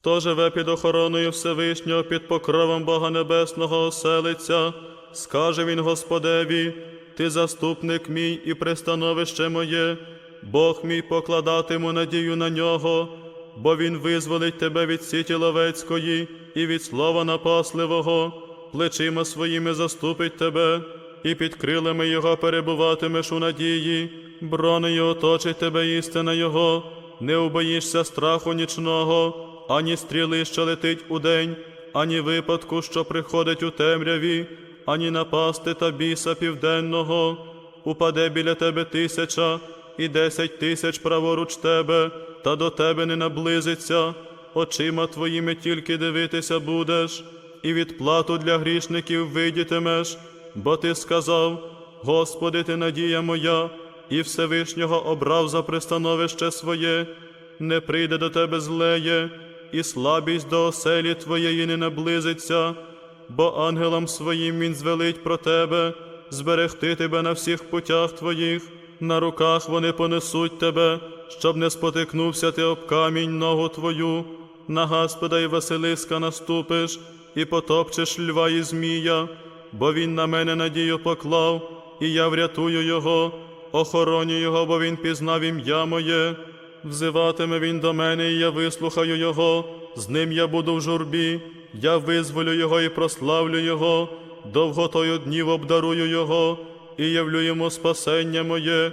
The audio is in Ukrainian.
Хто живе під охороною Всевишнього, під покровом Бога Небесного оселиться, скаже він Господеві, Ти заступник мій і пристановище моє, Бог мій покладатиму надію на нього, бо Він визволить тебе від сіті ловецької і від слова напасливого, плечима своїми заступить тебе, і під крилами Його перебуватимеш у надії, бронею оточить тебе істина Його, не убоїшся страху нічного, ані стріли, що летить удень, ані випадку, що приходить у темряві, ані напасти та біса південного. Упаде біля тебе тисяча і десять тисяч праворуч тебе, та до тебе не наблизиться. Очима твоїми тільки дивитися будеш, і відплату для грішників видітимеш, бо ти сказав: Господи, ти надія моя, і Всевишнього обрав за пристановище своє, не прийде до тебе злеє, і слабість до оселі твоєї не наблизиться, бо ангелам своїм він звелить про тебе, зберегти тебе на всіх путях твоїх, на руках вони понесуть тебе, щоб не спотикнувся ти об камінь ногу твою, на Господа і Василиска наступиш, і потопчеш льва і змія, бо він на мене надію поклав, і я врятую його, охороню його, бо він пізнав ім'я моє. Взиватиме він до мене, і я вислухаю його, з ним я буду в журбі, я визволю його і прославлю його, довготою днів обдарую його, і явлю йому спасення моє.